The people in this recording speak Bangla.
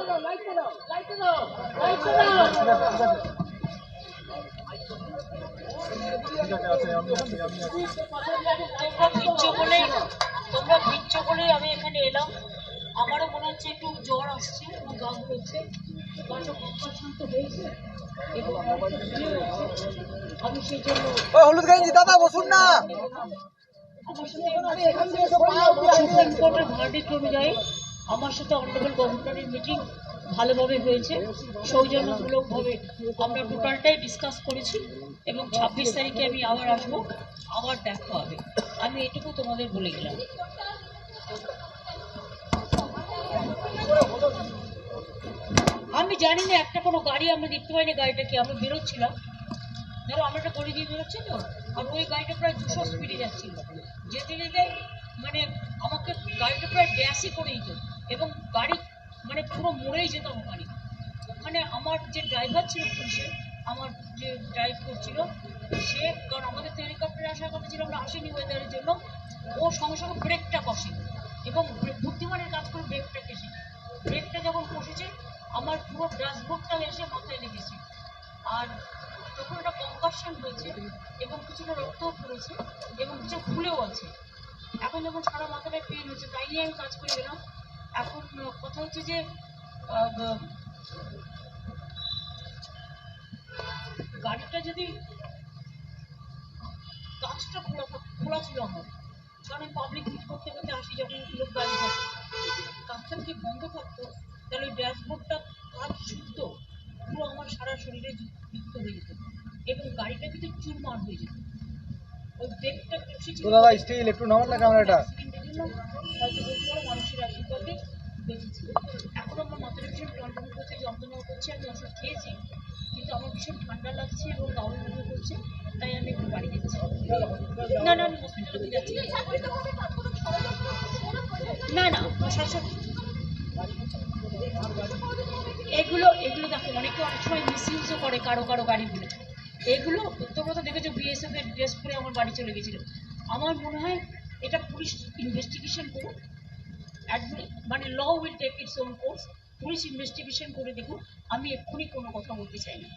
তোমরা ভিড়ছ বলেই তোমরা ভিড়ছ বলেই আমি এখানে এলাম আমারও মনে হচ্ছে একটু জ্বর আসছে এবং গা হচ্ছে। আমি সেই জন্য হলুদ গেঞ্জি দাদা বসুন না আমার সাথে ভার্ডিক্ট অনুযায়ী আমার সাথে অনারেবল গভর্নরের মিটিং ভালোভাবে হয়েছে। সৌজন্যমূলকভাবে আমরা টোটালটাই ডিসকাস করেছি এবং ছাব্বিশ তারিখে আমি আবার আসব, আবার দেখা হবে। আমি এটুকু তোমাদের বলে গেলাম আমি জানি না, একটা কোনো গাড়ি আমরা দেখতে পাইনি, গাড়িটা কি? আমরা বেরোচ্ছিলাম। ধরো, আমরা একটা গড়ি দিয়ে বেরোচ্ছি তো, আর ওই গাড়িটা প্রায় দুশো স্পিডে যাচ্ছিল। যেতে যেতে মানে আমাকে গাড়িটা প্রায় ড্যাশই করে দিত। পুরো মরেই যেতাম ওখানে ওখানে আমার যে ড্রাইভার ছিল পুলিশের আমার যে ড্রাইভ করছিল সে, কারণ আমাদের তো হেলিকপ্টারে আসার কথা ছিল, আমরা আসেনি ওয়েদারের জন্য, ও সঙ্গে সঙ্গে ব্রেকটা কষে এবং বুদ্ধিমানের কাজ করে ব্রেকটা কেসে ব্রেকটা যখন কষেছে আমার পুরো ড্যাশবোর্ডটা এসে মাথায় লেগেছে। আর তখন একটা কনকাশন হয়েছে এবং কিছুটা রক্তও পড়েছে এবং কিছু ফুলেও আছে। এখন যখন সারা মাথাটা পেন হচ্ছে, তাই নিয়ে আমি কাজ করে গেলাম। এখন কথা হচ্ছে যে গাড়িটা যদি কাজটা খোলা খোলা ছিল আমার কারণ আমি পাবলিক ফিট করতে করতে আসি যখন লোক গাড়ি থাকে। কাজটা যদি বন্ধ থাকতো তাহলে ওই ড্যাশবোর্ডটা কাজ শুদ্ধ পুরো আমার সারা শরীরে যুক্ত হয়ে যেত। এবং গাড়িটা কিন্তু চুরমার হয়ে যেত। ওই ব্রেকটা তো দাদা স্টিল একটু নামান না ক্যামেরাটা হয়তো বলতে পারো মানুষের আশীর্বাদে বেঁচেছি এখন আমার মাথাটা ভীষণ টনটন করছে যন্ত্রণা করছে আমি ওষুধ খেয়েছি। কিন্তু আমার ভীষণ ঠান্ডা লাগছে এবং গাউন মনে করছে, তাই আমি একটু বাড়ি যাচ্ছি না না, আমি হসপিটালে যাচ্ছি না। না প্রশাসন এগুলো এগুলো দেখো, অনেকে অনেক সময় মিসইউজও করে, কারও কারও গাড়িগুলো এগুলো তোমরা তো দেখেছ বিএসএফ এর ড্রেস পরে আমার বাড়ি চলে গেছিল। আমার মনে হয় এটা পুলিশ ইনভেস্টিগেশন করুক। মানে law will take its own course police investigation করে দেখুন আমি এক্ষুনি কোনো কথা বলতে চাই না।